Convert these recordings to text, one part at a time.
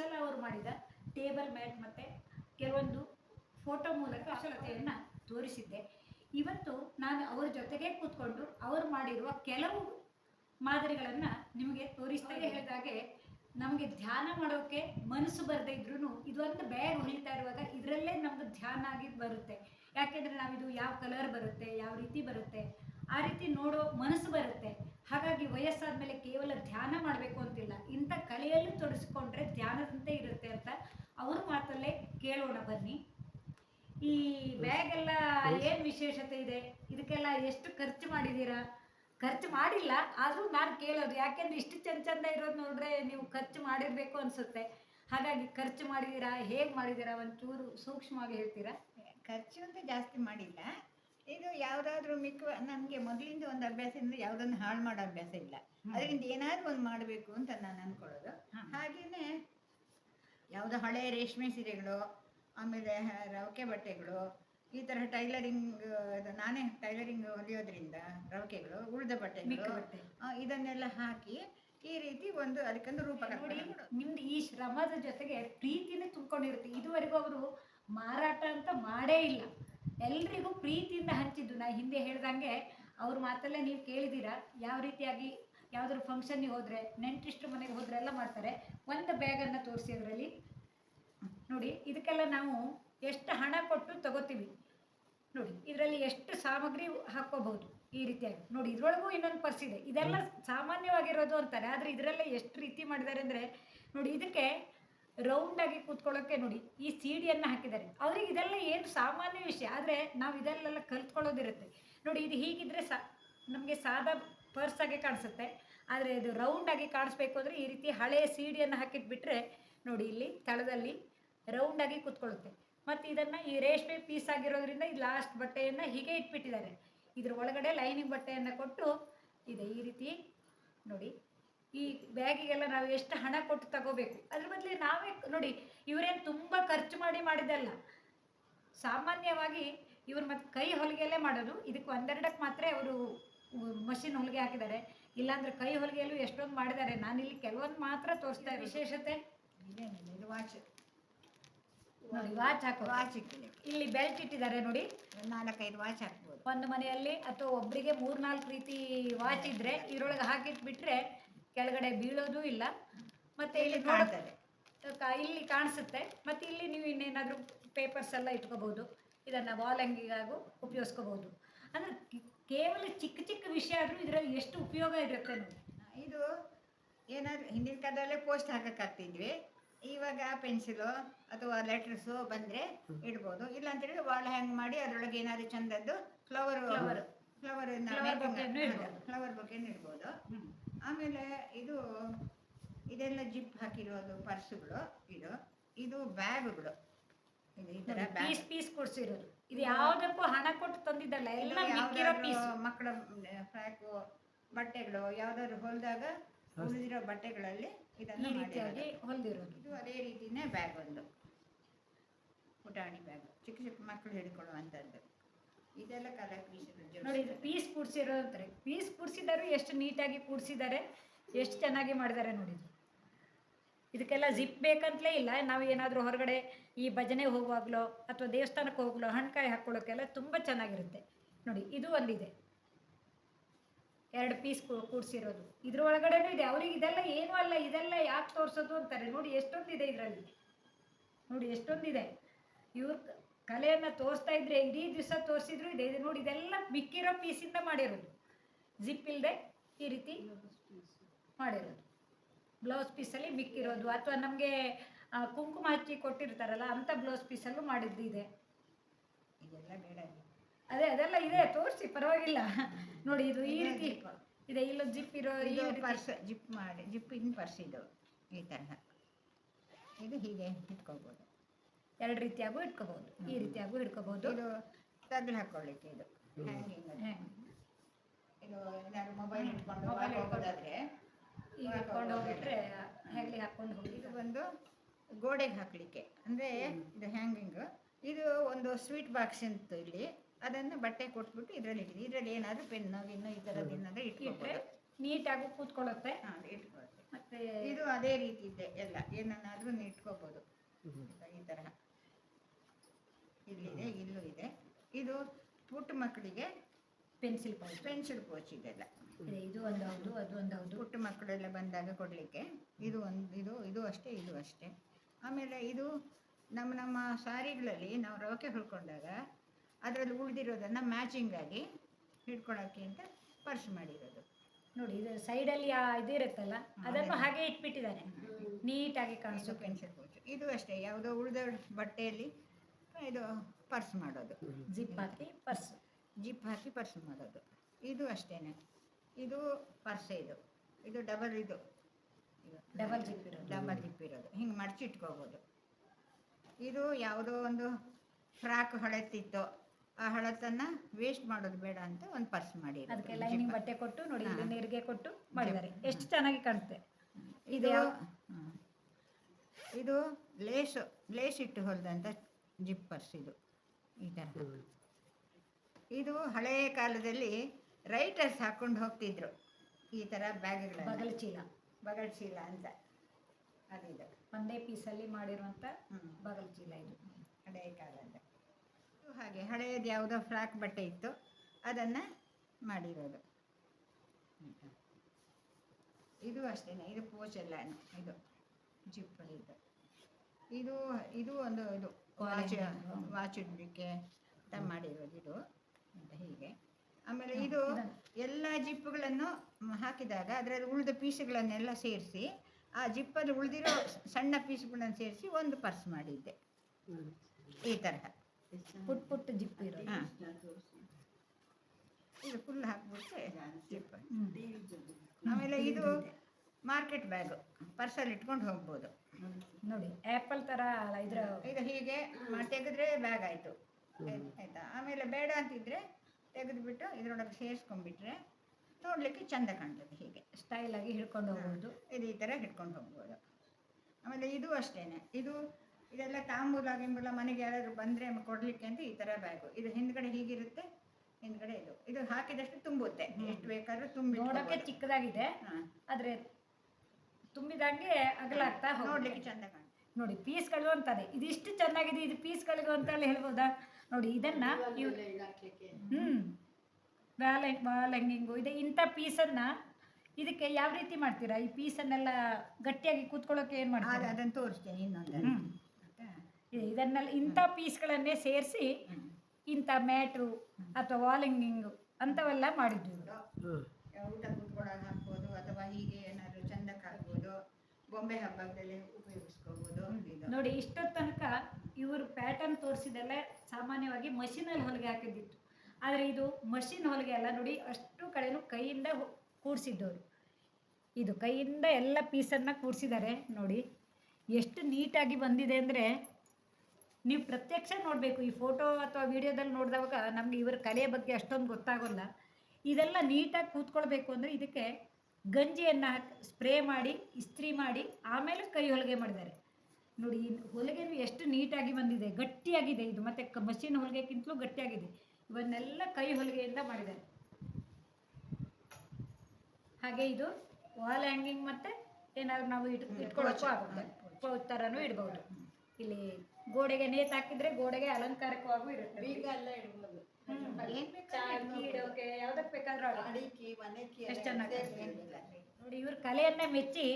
ವತ್ಸಲ ಅವರು ಮಾಡಿದ table mat ಮತ್ತು ಕೆಲವೊಂದು ಫೋಟೋ ಮೂಲಕ ಕುಶಲತೆಯನ್ನು ತೋರಿಸಿದ್ದೆ. ಇವತ್ತು ನಾನು ಅವರ ಜೊತೆಗೆ ಕೂತ್ಕೊಂಡು ಅವರು ಮಾಡಿರುವ ಕೆಲವು ಮಾದರಿಗಳನ್ನು ನಿಮಗೆ ತೋರಿಸ್ತಾ ಹೇಳಿದಾಗೆ ನಮಗೆ ಧ್ಯಾನ ಮಾಡೋಕ್ಕೆ ಮನಸ್ಸು ಬರದೇ ಇದ್ರೂ ಇದೊಂದು ಬ್ಯಾಗ್ ಹೊಲಿತಾ ಇರುವಾಗ ಇದರಲ್ಲೇ ನಮ್ದು ಧ್ಯಾನ ಆಗಿ ಬರುತ್ತೆ. ಯಾಕೆಂದರೆ ನಾವಿದು ಯಾವ ಕಲರ್ ಬರುತ್ತೆ ಯಾವ ರೀತಿ ಬರುತ್ತೆ ಆ ರೀತಿ ನೋಡೋ ಮನಸ್ಸು ಬರುತ್ತೆ. ಹಾಗಾಗಿ ವಯಸ್ಸಾದ ಮೇಲೆ ಕೇವಲ ಧ್ಯಾನ ಮಾಡಬೇಕು ಅಂತಿಲ್ಲ, ಇಂಥ ಕಲೆಯಲ್ಲೂ ತೊಡಗಿಸ್ಕೊಂಡ್ರೆ ಧ್ಯಾನದಂತೆ ಇರುತ್ತೆ ಅಂತ ಅವ್ರ ಮಾತಲ್ಲೇ ಕೇಳೋಣ ಬನ್ನಿ. ಈ ಬ್ಯಾಗ್ ಎಲ್ಲ ಏನು ವಿಶೇಷತೆ ಇದೆ? ಇದಕ್ಕೆಲ್ಲ ಎಷ್ಟು ಖರ್ಚು ಮಾಡಿದ್ದೀರಾ? ಖರ್ಚು ಮಾಡಿಲ್ಲ, ಆದರೂ ನಾನು ಕೇಳೋದು. ಯಾಕೆಂದ್ರೆ ಇಷ್ಟು ಚಂದ ಚಂದ ಇರೋದು ನೋಡಿದ್ರೆ ನೀವು ಖರ್ಚು ಮಾಡಿರಬೇಕು ಅನಿಸುತ್ತೆ. ಹಾಗಾಗಿ ಖರ್ಚು ಮಾಡಿದ್ದೀರಾ? ಹೇಗೆ ಮಾಡಿದ್ದೀರಾ? ಒಂಚೂರು ಸೂಕ್ಷ್ಮವಾಗಿ ಹೇಳ್ತೀರಾ? ಖರ್ಚು ಅಂತ ಜಾಸ್ತಿ ಮಾಡಿಲ್ಲ. ಇದು ಯಾವುದಾದ್ರೂ ಮಿಕ್ಕ ನನಗೆ ಮೊದಲಿಂದ ಒಂದು ಅಭ್ಯಾಸ ಅಂದರೆ ಯಾವುದನ್ನು ಹಾಳು ಮಾಡೋ ಅಭ್ಯಾಸ ಇಲ್ಲ. ಅದರಿಂದ ಏನಾದರೂ ಒಂದು ಮಾಡಬೇಕು ಅಂತ ನಾನು ಅನ್ಕೊಳ್ಳೋದು. ಹಾಗೇನೇ ಹಾಗೆಯೇ ಹಳೆ ಹಳೆಯ ರೇಷ್ಮೆ ಸೀರೆಗಳು ಆಮೇಲೆ ರವಕೆ ಬಟ್ಟೆಗಳು ಈ ತರಹ ಟೈಲರಿಂಗ್ ನಾನೇ ಟೈಲರಿಂಗ್ ಹೊಲಿಯೋದ್ರಿಂದ ರವಿಕೆಗಳು ಉಳಿದ ಬಟ್ಟೆಗಳು ಇದನ್ನೆಲ್ಲ ಹಾಕಿ ಈ ರೀತಿ ಒಂದು ಅದಕ್ಕೊಂದು ರೂಪ ನಿಮ್ದು ಈ ಶ್ರಮದ ಜೊತೆಗೆ ಪ್ರೀತಿನೇ ತುಂಬಿಕೊಂಡಿರುತ್ತೆ. ಇದುವರೆಗೂ ಅವರು ಮಾರಾಟ ಅಂತ ಮಾಡೇ ಇಲ್ಲ. ಎಲ್ರಿಗೂ ಪ್ರೀತಿಯಿಂದ ಹಂಚಿದ್ದು. ನಾ ಹಿಂದೆ ಹೇಳ್ದಂಗೆ ಅವ್ರ ಮಾತಲ್ಲೇ ನೀವು ಕೇಳಿದ್ದೀರಾ ಯಾವ ರೀತಿಯಾಗಿ ಯಾವ್ದಾದ್ರು ಫಂಕ್ಷನ್ಗೆ ಹೋದರೆ ನೆಂಟಿಷ್ಟ್ರ ಮನೆಗೆ ಹೋದ್ರೆ ಎಲ್ಲ ಮಾಡ್ತಾರೆ. ಒಂದು ಬ್ಯಾಗನ್ನು ತೋರಿಸಿ ಅದರಲ್ಲಿ. ನೋಡಿ ಇದಕ್ಕೆಲ್ಲ ನಾವು ಎಷ್ಟು ಹಣ ಕೊಟ್ಟು ತಗೋತೀವಿ. ನೋಡಿ ಇದರಲ್ಲಿ ಎಷ್ಟು ಸಾಮಗ್ರಿ ಹಾಕೋಬಹುದು ಈ ರೀತಿಯಾಗಿ. ನೋಡಿ ಇದ್ರೊಳಗೂ ಇನ್ನೊಂದು ಪರ್ಸ್ ಇದೆ. ಇದೆಲ್ಲ ಸಾಮಾನ್ಯವಾಗಿರೋದು ಅಂತಾರೆ ಆದರೆ ಇದರಲ್ಲೇ ಎಷ್ಟು ರೀತಿ ಮಾಡಿದ್ದಾರೆ ಅಂದರೆ ನೋಡಿ ಇದಕ್ಕೆ ರೌಂಡ್ ಆಗಿ ಕೂತ್ಕೊಳ್ಳೋಕೆ ನೋಡಿ, ಈ ಸೀಡಿಯನ್ನು ಹಾಕಿದ್ದಾರೆ. ಅವ್ರಿಗೆ ಇದೆಲ್ಲ ಏನು ಸಾಮಾನ್ಯ ವಿಷಯ, ಆದರೆ ನಾವು ಇದೆಲ್ಲ ಕಲ್ತ್ಕೊಳ್ಳೋದಿರುತ್ತೆ. ನೋಡಿ, ಇದು ಹೀಗಿದ್ರೆ ಸಾ, ನಮಗೆ ಸಾದಾ ಆಗಿ ಕಾಣಿಸುತ್ತೆ. ಆದರೆ ಇದು ರೌಂಡ್ ಆಗಿ ಕಾಣಿಸ್ಬೇಕು ಅಂದರೆ ಈ ರೀತಿ ಹಳೆಯ ಸೀಡಿಯನ್ನು ಹಾಕಿಟ್ಬಿಟ್ರೆ ನೋಡಿ, ಇಲ್ಲಿ ತಳದಲ್ಲಿ ರೌಂಡ್ ಆಗಿ ಕೂತ್ಕೊಳ್ಳುತ್ತೆ. ಮತ್ತು ಇದನ್ನು ಈ ರೇಷ್ಮೆ ಪೀಸ್ ಆಗಿರೋದ್ರಿಂದ ಈ ಲಾಸ್ಟ್ ಬಟ್ಟೆಯನ್ನು ಹೀಗೆ ಇಟ್ಬಿಟ್ಟಿದ್ದಾರೆ. ಇದ್ರ ಒಳಗಡೆ ಲೈನಿಂಗ್ ಬಟ್ಟೆಯನ್ನು ಕೊಟ್ಟು, ಇದೆ ಈ ರೀತಿ ನೋಡಿ ಈ ಬ್ಯಾಗಿಗೆಲ್ಲ ನಾವು ಎಷ್ಟು ಹಣ ಕೊಟ್ಟು ತಗೋಬೇಕು? ಅದ್ರ ಬದಲು ನಾವೇ ನೋಡಿ ಇವರೇನು ತುಂಬ ಖರ್ಚು ಮಾಡಿ ಮಾಡಿದಲ್ಲ. ಸಾಮಾನ್ಯವಾಗಿ ಇವರು ಮತ್ತೆ ಕೈ ಹೊಲಿಗೆಯಲ್ಲೇ ಮಾಡೋದು. ಇದಕ್ಕೆ ಒಂದೆರಡಕ್ಕೆ ಮಾತ್ರ ಅವರು ಮಷಿನ್ ಹೊಲಿಗೆ ಹಾಕಿದ್ದಾರೆ. ಇಲ್ಲಾಂದ್ರೆ ಕೈ ಹೊಲಿಗೆಯಲ್ಲೂ ಎಷ್ಟೊಂದು ಮಾಡಿದ್ದಾರೆ. ನಾನಿಲ್ಲಿ ಕೆಲವೊಂದು ಮಾತ್ರ ತೋರಿಸ್ತಾ. ವಿಶೇಷತೆ? ವಾಚ್ ನೋಡಿ ವಾಚ್ ಹಾಕೋ. ವಾಚ್ ಇಲ್ಲಿ ಬೆಲ್ಟ್ ಇಟ್ಟಿದ್ದಾರೆ ನೋಡಿ. ನಾಲ್ಕೈದು ವಾಚ್ ಹಾಕ್ಬೋದು. ಒಂದು ಮನೆಯಲ್ಲಿ ಅಥವಾ ಒಬ್ಬರಿಗೆ ಮೂರ್ನಾಲ್ಕು ರೀತಿ ವಾಚ್ ಇದ್ರೆ ಇದ್ರೊಳಗೆ ಹಾಕಿಟ್ಬಿಟ್ರೆ ಕೆಳಗಡೆ ಬೀಳೋದು ಇಲ್ಲ. ಮತ್ತೆ ಇಲ್ಲಿ ಇಲ್ಲಿ ನೋಡೋಕೆ ಕಾಣ್ತದೆ. ಇಲ್ಲಿ ಕಾಣಿಸುತ್ತೆ. ಮತ್ತೆ ಇಲ್ಲಿ ನೀವು ಇನ್ನೇನಾದರೂ ಪೇಪರ್ಸ್ ಎಲ್ಲ ಇಟ್ಕೋಬಹುದು ಇದನ್ನ ವಾಲ್ ಹಂಗಿಗಾಗೂ ಉಪಯೋಗಿಸ್ಕೋಬಹುದು ಅಂದ್ರೆ ಕೇವಲ ಚಿಕ್ಕ ಚಿಕ್ಕ ವಿಷಯ ಆದರೂ ಇದರಲ್ಲಿ ಎಷ್ಟು ಉಪಯೋಗ ಇರುತ್ತೆ ನೋಡಿ. ಇದು ಏನಾದ್ರು ಹಿಂದಿನ ಕಾಲದಲ್ಲೇ ಪೋಸ್ಟ್ ಹಾಕಕ್ಕಾಗ್ತಿದ್ವಿ ಇವಾಗ ಪೆನ್ಸಿಲು ಅಥವಾ ಲೆಟರ್ಸು ಬಂದರೆ ಇಡ್ಬೋದು. ಇಲ್ಲ ಅಂತೇಳಿದ್ರೆ ವಾಲ್ ಹ್ಯಾಂಗ್ ಮಾಡಿ ಅದರೊಳಗೆ ಏನಾದ್ರು ಚಂದದ್ದು ಫ್ಲವರ್ ಫ್ಲವರ್ ಫ್ಲವರ್. ಫ್ಲವರ್ ಬಗ್ಗೆ ಇಡ್ಬೋದು. ಆಮೇಲೆ ಇದು ಇದೆಲ್ಲ ಜಿಪ್ ಹಾಕಿರೋದು ಪರ್ಸುಗಳು ಇದು ಇದು ಬ್ಯಾಗ್ಗಳು. ಇದು ಈ ಥರ ಬ್ಯಾಗ್. Piece piece ಕೊಡ್ಸಿರೋದು. ಇದು ಯಾವುದಕ್ಕೂ ಹಣ ಕೊಟ್ಟು ತಂದಿದ್ದಲ್ಲ ಎಲ್ಲ ಮಿಕ್ಕಿರೋ ಪೀಸ್. ಮಕ್ಕಳ ಫ್ರಾಕು ಬಟ್ಟೆಗಳು ಯಾವ್ದಾದ್ರು ಹೊಲ್ದಾಗ ಉಳಿದಿರೋ ಬಟ್ಟೆಗಳಲ್ಲಿ ಇದನ್ನ ರೀತಿಯಾಗಿ. ಹೊಲಿದಿರೋದು. ಇದು ಅದೇ ರೀತಿನೇ ಬ್ಯಾಗ್ ಒಂದು. ಪುಟಾಣಿ ಬ್ಯಾಗ್. ಚಿಕ್ಕ ಚಿಕ್ಕ ಮಕ್ಕಳು ಹಿಡ್ಕೊಳ್ಳುವಂಥದ್ದು ಇದೆಲ್ಲ ಕಲಾಕೃಷಿ ನೋಡಿ ಇದು ಪೀಸ್ ಕೂಡಿಸಿರೋ ಅಂತಾರೆ. ಪೀಸ್ ಕೂಡ್ಸಿದ್ದಾರೆ ಎಷ್ಟು ನೀಟಾಗಿ ಕೂಡ್ಸಿದ್ದಾರೆ ಎಷ್ಟು ಚೆನ್ನಾಗಿ ಮಾಡಿದ್ದಾರೆ ನೋಡಿ ಇದು. ಇದಕ್ಕೆಲ್ಲ ಜಿಪ್ ಬೇಕಂತಲೇ ಇಲ್ಲ. ನಾವು ಏನಾದರೂ ಹೊರಗಡೆ ಈ ಭಜನೆ ಹೋಗುವಾಗಲೋ ಅಥವಾ ದೇವಸ್ಥಾನಕ್ಕೆ ಹೋಗಲೋ ಹಣ್ಕಾಯಿ ಹಾಕ್ಕೊಳ್ಳೋಕ್ಕೆಲ್ಲ ತುಂಬ ಚೆನ್ನಾಗಿರುತ್ತೆ. ನೋಡಿ ಇದು ಒಂದಿದೆ. ಎರಡು ಪೀಸ್ ಕೂಡಿಸಿರೋದು. ಇದ್ರ ಒಳಗಡೆನೂ ಇದೆ. ಅವ್ರಿಗೆ ಇದೆಲ್ಲ ಏನೂ ಅಲ್ಲ. ಇದೆಲ್ಲ ಯಾಕೆ ತೋರಿಸೋದು ಅಂತಾರೆ. ನೋಡಿ ಎಷ್ಟೊಂದಿದೆ ಇದರಲ್ಲಿ. ನೋಡಿ ಎಷ್ಟೊಂದಿದೆ. ಇವ್ರ ಕಲೆಯನ್ನು ತೋರಿಸ್ತಾ ಇದ್ರೆ ಇಡೀ ದಿವಸ ತೋರಿಸಿದ್ರು ಇದೆ ಇದು ನೋಡಿ ಇದೆಲ್ಲ ಮಿಕ್ಕಿರೋ ಪೀಸಿಂದ ಮಾಡಿರೋದು. ಜಿಪ್ ಇಲ್ಲದೆ ಈ ರೀತಿ ಮಾಡಿರೋದು. ಬ್ಲೌಸ್ ಪೀಸಲ್ಲಿ ಮಿಕ್ಕಿರೋದು. ಅಥವಾ ನಮಗೆ ಕುಂಕುಮ ಹಚ್ಚಿ ಕೊಟ್ಟಿರ್ತಾರಲ್ಲ ಅಂಥ ಬ್ಲೌಸ್ ಪೀಸಲ್ಲೂ ಮಾಡಿದ್ದು ಇದೆ. ಇದೆಲ್ಲ ಬೇಡ ಅದೇ. ಅದೆಲ್ಲ ಇದೆ ತೋರಿಸಿ ಪರವಾಗಿಲ್ಲ. ನೋಡಿ ಇದು ಈ ರೀತಿ ಇದೆ ಇಲ್ಲ ಜಿಪ್ ಇರೋ ಇದು ಪರ್ಸ್ ಜಿಪ್ ಮಾಡಿ ಜಿಪ್ ಇನ್ ಪರ್ಸ್ ಇದು ಈ ತರಹ. ಇದು ಹೀಗೆ ಇಟ್ಕೋಬೋದು. ಎರಡು ರೀತಿಯಾಗೂ ಇಟ್ಕೋಬಹುದು. ಈ ರೀತಿಯಾಗೂ ಇಟ್ಕೋಬಹುದು ಇದು ತಗ್ಲು ಹಾಕೊಳ್ಳಿಕ್ಕೆ ಇದು. ಹ್ಯಾಂಗಿಂಗ್ ಇದು ಏನಾದ್ರು ಮೊಬೈಲ್ ಇಟ್ಕೊಂಡು ಮೊಬೈಲ್ ಹೋಗೋದಾದ್ರೆ ಈಗ ಇಟ್ಕೊಂಡು ಹೋಗ್ಬಿಟ್ರೆ ಹೆಗ್ಲಿ ಹಾಕೊಂಡು ಹೋಗಿ? ಇದು ಬಂದು ಗೋಡೆಗೆ ಹಾಕ್ಲಿಕ್ಕೆ. ಅಂದ್ರೆ ಇದು ಹ್ಯಾಂಗಿಂಗ್. ಇದು ಒಂದು ಸ್ವೀಟ್ ಬಾಕ್ಸ್ ಅಂತ ಇಲ್ಲಿ. ಅದನ್ನು ಬಟ್ಟೆ ಕೊಟ್ಬಿಟ್ಟು ಇದರಲ್ಲಿ ಇದರಲ್ಲಿ ಏನಾದರೂ ಪೆನ್ನು ಗಿನ್ನು ಈ ಥರದ್ದು ಏನಾದರೂ ಇಟ್ಬಿಟ್ರೆ ಇಟ್ಕೋಬೋದು ನೀಟಾಗಿ ಕೂತ್ಕೊಳ್ಳುತ್ತೆ. ಹಾಂ ಇಟ್ಕೊಳ್ಳುತ್ತೆ ಮತ್ತೆ ಇದು ಅದೇ ರೀತಿ ಇದೆ ಎಲ್ಲ. ಏನನ್ನಾದ್ರೂ ಇಟ್ಕೋಬೋದು ಈ ತರಹ ಇಲ್ಲಿದೆ ಇಲ್ಲೂ ಇದೆ ಇದು ಪುಟ್ಟ ಮಕ್ಕಳಿಗೆ ಪೆನ್ಸಿಲ್ ಪೋಚ್. ಪೆನ್ಸಿಲ್ ಪೋಚ್ ಇದೆಲ್ಲ. ಇದು ಒಂದು ಹೌದು ಅದು ಒಂದು ಹೌದು. ಪುಟ್ಟ ಮಕ್ಕಳೆಲ್ಲ ಬಂದಾಗ ಕೊಡಲಿಕ್ಕೆ. ಇದು ಒಂದು ಇದು ಇದು ಅಷ್ಟೇ ಇದು ಅಷ್ಟೇ. ಆಮೇಲೆ ಇದು ನಮ್ಮ ನಮ್ಮ ಸಾರಿಗಳಲ್ಲಿ ನಾವು ರವಕೆ ಹೊಳ್ಕೊಂಡಾಗ ಅದರಲ್ಲಿ ಉಳಿದಿರೋದನ್ನು ಮ್ಯಾಚಿಂಗ್ ಆಗಿ ಹಿಡ್ಕೊಳ್ಳೋಕೆ ಅಂತ ಪರ್ಸ್ ಮಾಡಿರೋದು. ನೋಡಿ ಇದು ಸೈಡಲ್ಲಿ ಇದು ಇರುತ್ತಲ್ಲ ಅದನ್ನು ಹಾಗೆ ಇಟ್ಬಿಟ್ಟಿದ್ದಾನೆ. ನೀಟಾಗಿ ಕಾಣಿಸೋ ಪೆನ್ಸಿಲ್ ಪೋಚ್. ಇದು ಅಷ್ಟೇ ಯಾವುದೋ ಉಳಿದ ಬಟ್ಟೆಯಲ್ಲಿ ಇದು ಪರ್ಸ್ ಮಾಡೋದು. ಜಿಪ್ ಹಾಕಿ ಪರ್ಸ್. ಜಿಪ್ ಹಾಕಿ ಪರ್ಸ್ ಮಾಡೋದು. ಇದು ಅಷ್ಟೇನೆ. ಇದು ಪರ್ಸ್ ಇದು. ಇದು ಡಬಲ್ ಇದು. ಡಬಲ್ ಜಿಪ್ ಇರೋದು. ಡಬಲ್ ಜಿಪ್ ಇರೋದು. ಹಿಂಗೆ ಮಡಚಿ ಇಟ್ಕೋಬೋದು ಇದು ಯಾವುದೋ ಒಂದು ಫ್ರಾಕ್ ಹಳತ್ತಿತ್ತು ಆ ಹಳತ್ತನ್ನು ವೇಸ್ಟ್ ಮಾಡೋದು ಬೇಡ ಅಂತ ಒಂದು ಪರ್ಸ್ ಮಾಡಿ ಅದಕ್ಕೆ ಲೈನಿಂಗ್ ಬಟ್ಟೆ ಕೊಟ್ಟು ನೋಡಿ ನೀರಿಗೆ ಇದು ನೆರಿಗೆ ಕೊಟ್ಟು ಮಾಡಿದ್ದಾರೆ. ಎಷ್ಟು ಚೆನ್ನಾಗಿ ಕಾಣುತ್ತೆ. ಇದು ಇದು. ಲೇಸ್. ಲೇಸ್ ಇಟ್ಟು ಹೊಲಿದಂಥ ಜಿಪ್ ಪರ್ಸ್ ಇದು. ಈ ಇದು ಹಳೆಯ ಕಾಲದಲ್ಲಿ ರೈಟರ್ಸ್ ಹಾಕೊಂಡು ಹೋಗ್ತಿದ್ರು. ಈ ಥರ ಬ್ಯಾಗ್ಗಳು ಬಗಲ್ ಚೀಲ. ಬಗಲ್ ಚೀಲ ಅಂತ. ಅದಿದು. ಒಂದೇ ಪೀಸಲ್ಲಿ ಮಾಡಿರುವಂಥ. ಬಗಲ್ ಚೀಲ ಇದು. ಹಳೆಯ ಕಾಲದ. ಇದು ಹಾಗೆ ಹಳೆಯದು ಯಾವುದೋ ಫ್ರಾಕ್ ಬಟ್ಟೆ ಇತ್ತು. ಅದನ್ನು ಮಾಡಿರೋದು. ಇದು ಅಷ್ಟೇ ಇದು ಪೋಚೆಲ್ಲ ಇದು ಜಿಪ್ ಇದು. ಇದು ಇದು ಒಂದು ಇದು. ವಾಚ್. ವಾಚ್ ಇಡಲಿಕ್ಕೆ ಅಂತ ಮಾಡಿರೋದು ಇದು. ಅಂತ ಹೀಗೆ. ಆಮೇಲೆ ಇದು. ಎಲ್ಲ ಜಿಪ್ಪುಗಳನ್ನು ಹಾಕಿದಾಗ ಅದರಲ್ಲಿ ಉಳಿದ ಪೀಸ್ಗಳನ್ನೆಲ್ಲ ಸೇರಿಸಿ ಆ ಜಿಪ್ಪಲ್ಲಿ ಉಳಿದಿರೋ ಸಣ್ಣ ಪೀಸ್ಗಳನ್ನು ಸೇರಿಸಿ ಒಂದು ಪರ್ಸ್ ಮಾಡಿದ್ದೆ. ಈ ತರಹ. ಪುಟ್ ಪುಟ್ ಜಿಪ್ ಇರೋದು. ಹಾಂ. ಇದು ಫುಲ್ ಹಾಕ್ಬಿಟ್ರೆ ಜಿಪ್ ಆಮೇಲೆ ಇದು ಮಾರ್ಕೆಟ್ ಬ್ಯಾಗು. ಪರ್ಸಲ್ಲಿ ಇಟ್ಕೊಂಡು ಹೋಗ್ಬೋದು. ನೋಡಿ ಆಪಲ್ ತರ ಅಲ್ಲ ಇದ್ರ ಇದು ಹೀಗೆ ಮಾಡಿ ತೆಗೆದ್ರೆ ಬ್ಯಾಗ್ ಆಯ್ತು. ಆಯ್ತಾ? ಆಮೇಲೆ ಬೇಡ ಅಂತಿದ್ರೆ ತೆಗೆದ್ಬಿಟ್ಟು ಇದರೊಳಗೆ ಸೇರಿಸ್ಕೊಂಡ್ಬಿಟ್ರೆ ನೋಡ್ಲಿಕ್ಕೆ ಚಂದ ಕಾಣ್ತದೆ ಹೀಗೆ. ಸ್ಟೈಲ್ ಆಗಿ ಹಿಡ್ಕೊಂಡು ಹೋಗ್ಬೋದು. ಇದು ಈ ತರ ಹಿಡ್ಕೊಂಡು ಹೋಗ್ಬೋದು. ಆಮೇಲೆ ಇದು ಅಷ್ಟೇನೆ. ಇದು ಇದೆಲ್ಲ ತಾಂಬೂಲ ಗಿಂಬೂಲ ಮನೆಗೆ ಯಾರಾದರೂ ಬಂದ್ರೆ ಕೊಡ್ಲಿಕ್ಕೆ ಅಂತ ಈ ತರ ಬ್ಯಾಗು ಇದು ಹಿಂದ್ಗಡೆ ಹೀಗಿರುತ್ತೆ ಹಿಂದ್ಗಡೆ ಇದು. ಇದು ಹಾಕಿದಷ್ಟು ತುಂಬುತ್ತೆ. ಎಷ್ಟು ಬೇಕಾದ್ರೂ ತುಂಬಿ ನೋಡೋಕೆ ಚಿಕ್ಕದಾಗಿದೆ. ಆದರೆ ತುಂಬಿದಂಗೆ ಅಗಲಾಗ್ತಾ ಆಗ್ತಾ ನೋಡ್ಲಿಕ್ಕೆ ಚಂದ ಕಾಣುತ್ತೆ. ನೋಡಿ ಪೀಸ್ಗಳು ಅಂತಾರೆ ಇದಿಷ್ಟು ಚೆನ್ನಾಗಿದೆ ಇದು ಪೀಸ್ಗಳಿಗೂ ಅಂತೆಲ್ಲ ಹೇಳ್ಬೋದಾ? ನೋಡಿ ಇದನ್ನ ಹ್ಮ್. ವ್ಯಾಲ್ ಬಾಲ್ ಹ್ಯಾಂಗಿಂಗು ಇದೆ ಇಂಥ ಪೀಸನ್ನ ಇದಕ್ಕೆ ಯಾವ ರೀತಿ ಮಾಡ್ತೀರಾ? ಈ ಪೀಸನ್ನೆಲ್ಲ ಗಟ್ಟಿಯಾಗಿ ಕೂತ್ಕೊಳ್ಳೋಕೆ ಏನು ಮಾಡ್ತಾರೆ? ಅದನ್ನು ತೋರಿಸ್ತೇನೆ ಇನ್ನೊಂದು ಇದನ್ನೆಲ್ಲ ಇಂಥ ಪೀಸ್ಗಳನ್ನೇ ಸೇರಿಸಿ ಇಂಥ ಮ್ಯಾಟ್ರು ಅಥವಾ ವಾಲ್ ಹ್ಯಾಂಗಿಂಗು ಅಂಥವೆಲ್ಲ ಮಾಡಿದ್ವಿ ಇವ್ರು. ಊಟ ಕೂತ್ಕೊಳ್ಳೋಕೆ ಹಾಕ್ಬೋದು ಅಥವಾ ಹೀಗೆ ಏನಾದರೂ ಚಂದಕ್ಕೆ ಹಾಕ್ಬೋದು ಬೊಂಬೆ ಹಬ್ಬದಲ್ಲಿ ಉಪಯೋಗಿಸ್ಕೋಬಹುದು ನೋಡಿ ಇಷ್ಟೊತ್ತು ತನಕ ಇವರು ಪ್ಯಾಟರ್ನ್ ತೋರಿಸಿದೆಲ್ಲ ಸಾಮಾನ್ಯವಾಗಿ ಮಷೀನಲ್ಲಿ ಹೊಲಿಗೆ ಹಾಕಿದ್ದಿತ್ತು. ಆದರೆ ಇದು ಮಷಿನ್ ಹೊಲಿಗೆ ಅಲ್ಲ ನೋಡಿ, ಅಷ್ಟು ಕಡೆನೂ ಕೈಯಿಂದ ಕೂಡಿಸಿದ್ದವರು. ಇದು ಕೈಯಿಂದ ಎಲ್ಲ ಪೀಸನ್ನು ಕೂಡಿಸಿದ್ದಾರೆ ನೋಡಿ. ಎಷ್ಟು ನೀಟಾಗಿ ಬಂದಿದೆ ಅಂದರೆ ನೀವು ಪ್ರತ್ಯಕ್ಷ ನೋಡಬೇಕು. ಈ ಫೋಟೋ ಅಥವಾ ವಿಡಿಯೋದಲ್ಲಿ ನೋಡಿದಾಗ ನಮಗೆ ಇವರ ಕಲೆಯ ಬಗ್ಗೆ ಅಷ್ಟೊಂದು ಗೊತ್ತಾಗೋಲ್ಲ. ಇದೆಲ್ಲ ನೀಟಾಗಿ ಕೂತ್ಕೊಳ್ಬೇಕು ಅಂದರೆ ಇದಕ್ಕೆ ಗಂಜಿಯನ್ನು ಹಾಕಿ ಸ್ಪ್ರೇ ಮಾಡಿ ಇಸ್ತ್ರಿ ಮಾಡಿ ಆಮೇಲೆ ಕೈ ಹೊಲಿಗೆ ಮಾಡಿದ್ದಾರೆ ನೋಡಿ ಈ ಹೊಲಿಗೆನೂ ಎಷ್ಟು ನೀಟಾಗಿ ಬಂದಿದೆ ಗಟ್ಟಿಯಾಗಿದೆ ಇದು. ಮತ್ತೆ ಮಷೀನ್ ಹೊಲಿಗೆಗಿಂತಲೂ ಗಟ್ಟಿಯಾಗಿದೆ. ಇವನ್ನೆಲ್ಲ ಕೈ ಹೊಲಿಗೆಯಿಂದ ಮಾಡಿದ್ದಾರೆ. ಹಾಗೆ ಇದು ವಾಲ್ ಹ್ಯಾಂಗಿಂಗ್ ಮತ್ತೆ ಏನಾದ್ರು ನಾವು ಇಟ್ ಇಟ್ಕೊಳ್ಳೋಕ್ಕೂ ಆಗುತ್ತೆ. ಥರನೂ ಇಡ್ಬೋದು. ಇಲ್ಲಿ ಗೋಡೆಗೆ ನೇತಾಕಿದ್ರೆ ಗೋಡೆಗೆ ಅಲಂಕಾರಕವಾಗೂ ಇರುತ್ತೆ. ನೋಡಿ ಇವ್ರ ಕಲೆಯನ್ನ ಮೆಚ್ಚಿ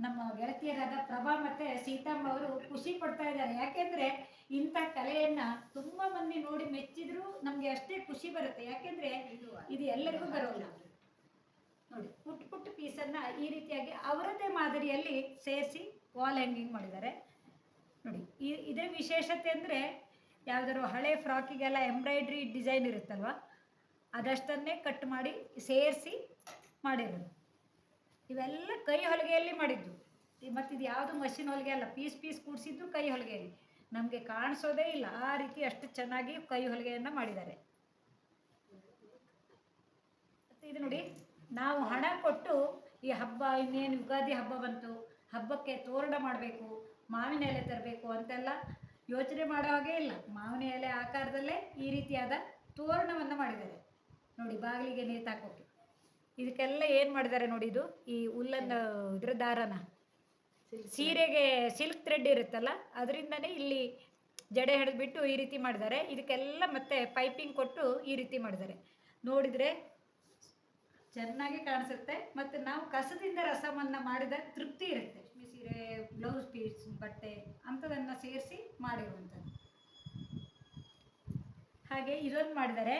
ನಮ್ಮ ಗೆಳತಿಯರಾದ ಪ್ರಭಾ ಮತ್ತೆ ಸೀತಮ್ಮ ಅವರು ಖುಷಿ ಪಡ್ತಾ ಇದ್ದಾರೆ. ಯಾಕೆಂದ್ರೆ ಇಂಥ ಕಲೆಯನ್ನ ತುಂಬಾ ಮಂದಿ ನೋಡಿ ಮೆಚ್ಚಿದ್ರು ನಮ್ಗೆ ಅಷ್ಟೇ ಖುಷಿ ಬರುತ್ತೆ. ಯಾಕೆಂದ್ರೆ ಇದು ಎಲ್ಲರಿಗೂ ಬರೋಲ್ಲ. ನೋಡಿ ಪುಟ್ ಪುಟ್ಟ ಪೀಸನ್ನ ಈ ರೀತಿಯಾಗಿ ಅವರದೇ ಮಾದರಿಯಲ್ಲಿ ಸೇರಿಸಿ ವಾಲ್ ಹ್ಯಾಂಗಿಂಗ್ ಮಾಡಿದ್ದಾರೆ. ನೋಡಿ ಇದೇ ವಿಶೇಷತೆ ಅಂದರೆ ಯಾವ್ದಾದ್ರು ಹಳೆ ಫ್ರಾಕಿಗೆಲ್ಲ ಎಂಬ್ರಾಯ್ಡ್ರಿ ಡಿಸೈನ್ ಇರುತ್ತಲ್ವ? ಅದಷ್ಟನ್ನೇ ಕಟ್ ಮಾಡಿ ಸೇರಿಸಿ ಮಾಡಿರೋದು. ಇವೆಲ್ಲ ಕೈ ಹೊಲಿಗೆಯಲ್ಲಿ ಮಾಡಿದ್ದು. ಮತ್ತು ಇದು ಯಾವುದು ಮಷಿನ್ ಹೊಲಿಗೆ ಅಲ್ಲ, ಪೀಸ್ ಪೀಸ್ ಕೂಡಿಸಿದ್ದು ಕೈ ಹೊಲಿಗೆಯಲ್ಲಿ. ನಮಗೆ ಕಾಣಿಸೋದೇ ಇಲ್ಲ, ಆ ರೀತಿ ಅಷ್ಟು ಚೆನ್ನಾಗಿ ಕೈ ಹೊಲಿಗೆಯನ್ನು ಮಾಡಿದ್ದಾರೆ. ಮತ್ತು ಇದು ನೋಡಿ, ನಾವು ಹಣ ಕೊಟ್ಟು ಈ ಹಬ್ಬ, ಇನ್ನೇನು ಯುಗಾದಿ ಹಬ್ಬ ಬಂತು, ಹಬ್ಬಕ್ಕೆ ತೋರಣ ಮಾಡಬೇಕು, ಮಾವಿನ ಎಲೆ ತರಬೇಕು ಅಂತೆಲ್ಲ ಯೋಚನೆ ಮಾಡೋ ಹಾಗೆ ಇಲ್ಲ. ಮಾವಿನ ಎಲೆ ಆಕಾರದಲ್ಲೇ ಈ ರೀತಿಯಾದ ತೋರಣವನ್ನು ಮಾಡಿದ್ದಾರೆ. ನೋಡಿ ಬಾಗಿಲಿಗೆ ನೇತು ಹಾಕೋಕೆ ಇದಕ್ಕೆಲ್ಲ ಏನು ಮಾಡಿದ್ದಾರೆ ನೋಡಿ ಇದು? ಈ ಹುಲ್ಲನ್ನು ಇದ್ರ ದಾರನ ಸೀರೆಗೆ ಸಿಲ್ಕ್ ಥ್ರೆಡ್ ಇರುತ್ತಲ್ಲ ಅದರಿಂದನೇ ಇಲ್ಲಿ ಜಡೆ ಹಿಡಿದ್ಬಿಟ್ಟು ಈ ರೀತಿ ಮಾಡಿದ್ದಾರೆ. ಇದಕ್ಕೆಲ್ಲ ಮತ್ತೆ ಪೈಪಿಂಗ್ ಕೊಟ್ಟು ಈ ರೀತಿ ಮಾಡಿದ್ದಾರೆ. ನೋಡಿದರೆ ಚೆನ್ನಾಗಿ ಕಾಣಿಸುತ್ತೆ. ಮತ್ತು ನಾವು ಕಸದಿಂದ ರಸವನ್ನು ಮಾಡಿದ ತೃಪ್ತಿ ಇರುತ್ತೆ. ಸೀರೆ ಬ್ಲೌಸ್ ಪೀಸ್ ಬಟ್ಟೆ ಅಂಥದನ್ನು ಸೇರಿಸಿ ಮಾಡಿರುವಂಥದ್ದು. ಹಾಗೆ ಇದೊಂದು ಮಾಡಿದರೆ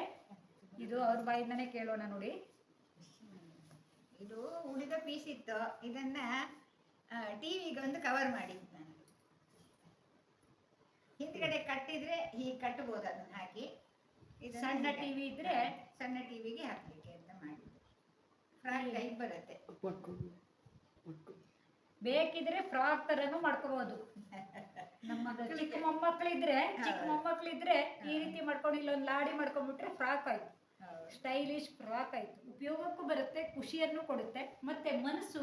ಇದು ಅವ್ರ ಬಾಯಿಂದನೇ ಕೇಳೋಣ ನೋಡಿ. ಇದು ಉಳಿದ ಪೀಸ್ ಇತ್ತು. ಇದನ್ನ ಟಿವಿಗೆ ಒಂದು ಕವರ್ ಮಾಡಿ ನಾನು. ಹಿಂದ್ಗಡೆ ಕಟ್ಟಿದ್ರೆ ಹೀಗೆ ಕಟ್ಟಬಹುದು ಅದನ್ನ ಹಾಕಿ. ಸಣ್ಣ ಟಿವಿ ಇದ್ರೆ ಸಣ್ಣ ಟಿವಿಗೆ ಹಾಕ್ಲಿಕ್ಕೆ ಅಂತ ಮಾಡಿ ಫ್ರಾಕ್ ಟೈಪ್ ಬರುತ್ತೆ. ಬೇಕಿದ್ರೆ ಫ್ರಾಕ್ ತರನು ಮಾಡ್ಕೋಬಹುದು ನಮ್ಮ ಚಿಕ್ಕ ಮೊಮ್ಮಕ್ಳಿದ್ರೆ ಚಿಕ್ಕ ಮೊಮ್ಮಕ್ಳಿದ್ರೆ ಈ ರೀತಿ ಮಾಡ್ಕೊಂಡು ಇಲ್ಲೊಂದು ಲಾಡಿ ಮಾಡ್ಕೊಂಡ್ಬಿಟ್ರೆ ಫ್ರಾಕ್ ಆಯ್ತು. ಸ್ಟೈಲಿಶ್ ಫ್ರಾಕ್ ಆಯ್ತು. ಉಪಯೋಗಕ್ಕೂ ಬರುತ್ತೆ ಖುಷಿಯನ್ನು ಕೊಡುತ್ತೆ ಮತ್ತೆ ಮನಸ್ಸು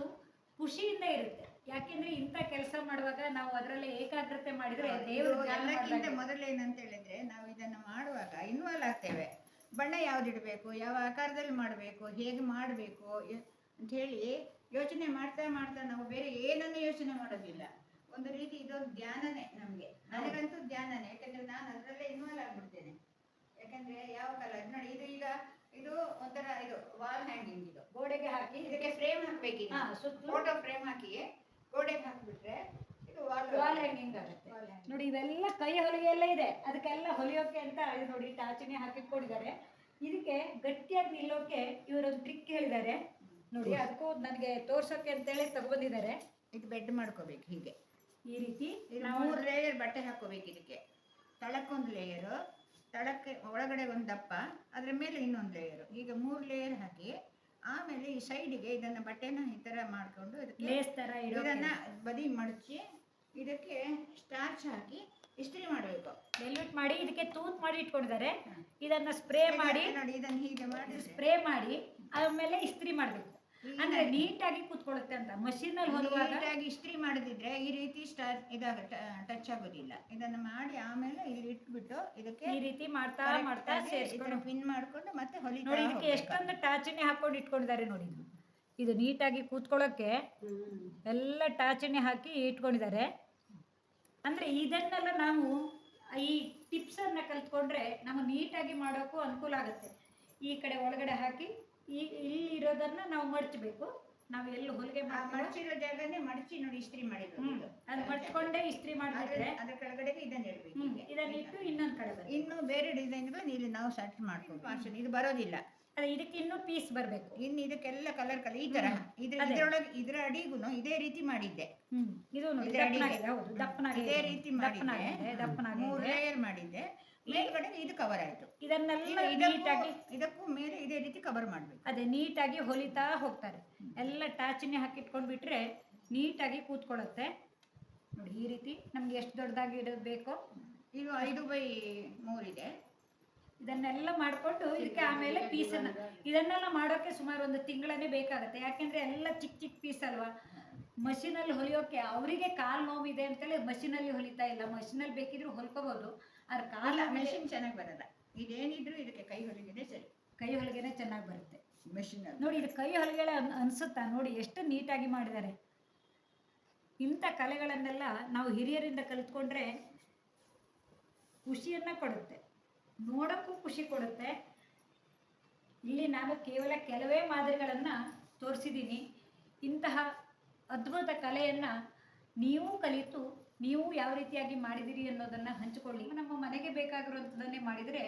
ಖುಷಿಯಿಂದ ಇರುತ್ತೆ. ಯಾಕೆಂದ್ರೆ ಇಂಥ ಕೆಲಸ ಮಾಡುವಾಗ ನಾವು ಅದರಲ್ಲಿ ಏಕಾಗ್ರತೆ ಮಾಡಿದ್ರೆ ಎಲ್ಲಕ್ಕಿಂತ ಮೊದಲು ಏನಂತ ಹೇಳಿದ್ರೆ ನಾವು ಇದನ್ನು ಮಾಡುವಾಗ ಇನ್ವಾಲ್ವ್ ಆಗ್ತೇವೆ. ಬಣ್ಣ ಯಾವ್ದಿಡಬೇಕು ಯಾವ ಆಕಾರದಲ್ಲಿ ಮಾಡಬೇಕು ಹೇಗೆ ಮಾಡಬೇಕು ಅಂತ ಹೇಳಿ ಯೋಚನೆ ಮಾಡ್ತಾ ಮಾಡ್ತಾ ನಾವು ಬೇರೆ ಏನನ್ನು ಯೋಚನೆ ಮಾಡೋದಿಲ್ಲ. ಒಂದು ರೀತಿ ಇದೊಂದು ಧ್ಯಾನನೇ ನಮಗೆ. ನನಗಂತೂ ಧ್ಯಾನನೇ ಯಾಕಂದ್ರೆ ನಾನು ಅದರಲ್ಲೇ ಇನ್ವಾಲ್ವ್ ಆಗ್ಬಿಡ್ತೇನೆ. ಯಾಕಂದ್ರೆ ಯಾವ ಕಲರ್ ನೋಡಿ ಇದು ಈಗ ಇದು ಒಂಥರ ಇದು ವಾಲ್ ಹ್ಯಾಂಗಿಂಗ್ ಇದು. ಗೋಡೆಗೆ ಹಾಕಿ ಇದಕ್ಕೆ ಫ್ರೇಮ್ ಹಾಕ್ಬೇಕು ಫೋಟೋ ಫ್ರೇಮ್ ಹಾಕಿ ಗೋಡೆಗೆ ಹಾಕ್ಬಿಟ್ರೆ ಇದು ವಾಲ್ ವಾಲ್ ಹ್ಯಾಂಗಿಂಗ್ ಆಗುತ್ತೆ. ನೋಡಿ ಇವೆಲ್ಲ ಕೈ ಹೊಲಿಗೆ ಎಲ್ಲ ಇದೆ. ಅದಕ್ಕೆಲ್ಲ ಹೊಲಿಯೋಕೆ ಅಂತ ಇದು ನೋಡಿ ಟಾಚಿನೇ ಹಾಕಿ ಕೊಡಿದ್ದಾರೆ ಇದಕ್ಕೆ ಗಟ್ಟಿಯಾಗಿ ನಿಲ್ಲೋಕೆ ಇವರೊಂದು ಟ್ರಿಕ್ ಹೇಳಿದ್ದಾರೆ. ನೋಡಿ ಅದಕ್ಕೂ ನನಗೆ ತೋರ್ಸೋಕೆ ಅಂತೇಳಿ ತಗೊಬಂದಿದ್ದಾರೆ ಇದು ಬೆಡ್ ಮಾಡ್ಕೋಬೇಕು ಹೀಗೆ. ಈ ರೀತಿ ಮೂರು ಲೇಯರ್ ಬಟ್ಟೆ ಹಾಕೋಬೇಕು ಇದಕ್ಕೆ. ತಳಕ್ಕೊಂದು ಲೇಯರು ತಳಕ್ಕೆ ಒಳಗಡೆ ಒಂದು ದಪ್ಪ ಅದ್ರ ಮೇಲೆ ಇನ್ನೊಂದು ಲೇಯರು ಈಗ ಮೂರು ಲೇಯರ್ ಹಾಕಿ ಆಮೇಲೆ ಈ ಸೈಡಿಗೆ ಇದನ್ನ ಬಟ್ಟೆನ ಈ ತರ ಮಾಡ್ಕೊಂಡು ಇದನ್ನ ಬದಿ ಮಡಚಿ ಇದಕ್ಕೆ ಸ್ಟಾರ್ಚ್ ಹಾಕಿ ಇಸ್ತ್ರಿ ಮಾಡಬೇಕು. ವೆಲ್ವೆಟ್ ಮಾಡಿ ಇದಕ್ಕೆ ತೂತ್ ಮಾಡಿ ಇಟ್ಕೊಂಡಿದ್ದಾರೆ. ಇದನ್ನ ಸ್ಪ್ರೇ ಮಾಡಿ ನೋಡಿ ಇದನ್ನ ಹೀಗೆ ಮಾಡಿ. ಸ್ಪ್ರೇ ಮಾಡಿ ಆಮೇಲೆ ಇಸ್ತ್ರಿ ಮಾಡಬೇಕು. ಅಂದ್ರೆ ನೀಟಾಗಿ ಕೂತ್ಕೊಳ್ಳುತ್ತೆ ಅಂತ. ಹೊಲುವಾಗ ನೀಟಾಗಿ ಇಸ್ತ್ರಿ ಮಾಡದಿದ್ರೆ ಈ ರೀತಿ ಸ್ಟಾರ್ ಇದಾಗ ಟಚ್ ಆಗೋದಿಲ್ಲ. ಇದನ್ನ ಮಾಡಿ ಆಮೇಲೆ ಇಲ್ಲಿ ಇಟ್ಬಿಟ್ಟು ಇದಕ್ಕೆ ಈ ರೀತಿ ಮಾಡ್ತಾ ಮಾಡ್ತಾ ಸೇರಿಸ್ಕೊಂಡು. ಪಿನ್ ಮಾಡ್ಕೊಂಡು ಮತ್ತೆ ಹೊಲಿ ನೋಡಿ ಇದಕ್ಕೆ. ಎಷ್ಟೊಂದು ಟಾಚಣಿ ಹಾಕೊಂಡು ಇಟ್ಕೊಂಡಿದ್ದಾರೆ ನೋಡಿ ಇದು. ನೀಟಾಗಿ ಕೂತ್ಕೊಳ್ಳೋಕೆ ಎಲ್ಲ ಟಾಚಣಿ ಹಾಕಿ ಇಟ್ಕೊಂಡಿದ್ದಾರೆ. ಅಂದ್ರೆ ಇದನ್ನೆಲ್ಲ ನಾವು ಈ ಟಿಪ್ಸ್ ಅನ್ನ ಕಲ್ತ್ಕೊಂಡ್ರೆ ನಮಗೆ ನೀಟಾಗಿ ಮಾಡೋಕ್ಕೂ ಅನುಕೂಲ ಆಗುತ್ತೆ. ಈ ಕಡೆ ಒಳಗಡೆ ಹಾಕಿ ಈ ಇಲ್ಲಿ ಇರೋದನ್ನ ನಾವು ಮಡಚಬೇಕು. ನಾವು ಎಲ್ಲಿ ಹೊಲಿಗೆ ಮಡಚಿರೋ ಜಾಗನೇ ಮಡಚಿ ನೋಡಿ ಇಸ್ತ್ರಿ ಮಾಡಿದ್ರು ಹ್ಮ್ ಅದು ಮಡ್ಚ್ಕೊಂಡೇ ಇಸ್ತ್ರಿ ಮಾಡಿದ್ರೆ ಅದ್ರ ಕೆಳಗಡೆಗೆ ಇದನ್ನ ಹೇಳ್ಬೇಕು ಹ್ಮ್ ಇದನ್ನ ಇಟ್ಟು ಇನ್ನೊಂದ್ ಕಡೆ ಬರ್ತದೆ ಇನ್ನು ಬೇರೆ ಡಿಸೈನ್ಗಳು ಇಲ್ಲಿ ನಾವು ಸೆಟ್ ಮಾಡ್ಕೊಂಡು ಫಾಷನ್ ಇದು ಬರೋದಿಲ್ಲ. ಅದೇ ಇದಕ್ಕೆ ಇನ್ನೂ ಪೀಸ್ ಬರಬೇಕು. ಇನ್ನು ಇದಕ್ಕೆಲ್ಲ ಕಲರ್ ಕಲರ್ ಈ ತರ. ಇದ್ರ. ಇದ್ರೊಳಗೆ ಇದ್ರ ಅಡಿಗೂ ಇದೇ ರೀತಿ ಮಾಡಿದ್ದೆ. ಇದು ನೋಡಿ. ದಪ್ಪನಾಗಿದೆ ಹೌದು ದಪ್ಪನಾಗಿದೆ. ಇದೇ ರೀತಿ ದಪ್ಪನಾಗಿದೆ ಮಾಡಿದ್ದೆ ಮೂರು ಲೇಯರ್ ಮಾಡಿದ್ದೆ. ಮೇಲ್ಗಡೆ ಇದು ಕವರ್ ಆಯ್ತು. ಇದನ್ನೆಲ್ಲ ನೀಟಾಗಿ ಇದಕ್ಕೂ ಮೇಲೆ ಇದೇ ರೀತಿ ಕವರ್ ಮಾಡಬೇಕು. ಅದೇ ನೀಟಾಗಿ ಹೊಲಿತಾ ಹೋಗ್ತಾರೆ. ಎಲ್ಲ ಟಾಚನ್ನೇ ಹಾಕಿಟ್ಕೊಂಡು ಬಿಟ್ರೆ ನೀಟಾಗಿ ಕೂತ್ಕೊಳ್ಳುತ್ತೆ. ನೋಡಿ ಈ ರೀತಿ ನಮ್ಗೆ ಎಷ್ಟು ದೊಡ್ಡದಾಗಿ ಇಡಬೇಕು? ಬೇಕೋ ಈಗ ಐದು ಬೈ ಮೂರಿದೆ ಇದನ್ನೆಲ್ಲ ಮಾಡಿಕೊಂಡು ಇದಕ್ಕೆ ಆಮೇಲೆ ಪೀಸನ್ನ. ಇದನ್ನೆಲ್ಲ ಮಾಡೋಕ್ಕೆ ಸುಮಾರು ಒಂದು ತಿಂಗಳನ್ನೇ ಬೇಕಾಗುತ್ತೆ. ಯಾಕೆಂದರೆ ಎಲ್ಲ ಚಿಕ್ಕ ಚಿಕ್ಕ ಪೀಸ್ ಅಲ್ವಾ? ಮಷೀನಲ್ಲಿ ಹೊಲಿಯೋಕೆ ಅವರಿಗೆ ಕಾಲು ನೋವಿದೆ ಅಂತೇಳಿ ಮಷಿನಲ್ಲಿ ಹೊಲಿತಾ ಇಲ್ಲ. ಮಷಿನಲ್ಲಿ ಬೇಕಿದ್ರು ಹೊಲ್ಕೋಬಹುದು ಆದ್ರೆ ಕಾಲ ಮೆಷಿನ್ ಚೆನ್ನಾಗಿ ಬರಲ್ಲ. ಇದೇನಿದ್ರು ಇದಕ್ಕೆ ಕೈ ಹೊಲಿಗೆನೆ ಸರಿ. ಕೈ ಹೊಲಿಗೆನೆ ಚೆನ್ನಾಗಿ ಬರುತ್ತೆ. ಮೆಷಿನ್ ನೋಡಿ ಇದು ಕೈ ಹೊಲಿಗೆಳೆ ಅನ್- ಅನ್ಸುತ್ತಾ? ನೋಡಿ ಎಷ್ಟು ನೀಟಾಗಿ ಮಾಡಿದ್ದಾರೆ. ಇಂಥ ಕಲೆಗಳನ್ನೆಲ್ಲ ನಾವು ಹಿರಿಯರಿಂದ ಕಲಿತ್ಕೊಂಡ್ರೆ ಖುಷಿಯನ್ನ ಕೊಡುತ್ತೆ. ನೋಡೋಕ್ಕೂ ಖುಷಿ ಕೊಡುತ್ತೆ. ಇಲ್ಲಿ ನಾನು ಕೇವಲ ಕೆಲವೇ ಮಾದರಿಗಳನ್ನು ತೋರಿಸಿದ್ದೀನಿ. ಇಂತಹ ಅದ್ಭುತ ಕಲೆಯನ್ನು ನೀವು ಕಲಿತು ನೀವು ಯಾವ ರೀತಿಯಾಗಿ ಮಾಡಿದಿರಿ ಅನ್ನೋದನ್ನು ಹಂಚಿಕೊಳ್ಳಿ. ನಮ್ಮ ಮನೆಗೆ ಬೇಕಾಗಿರುವಂಥದ್ದನ್ನೇ ಮಾಡಿದರೆ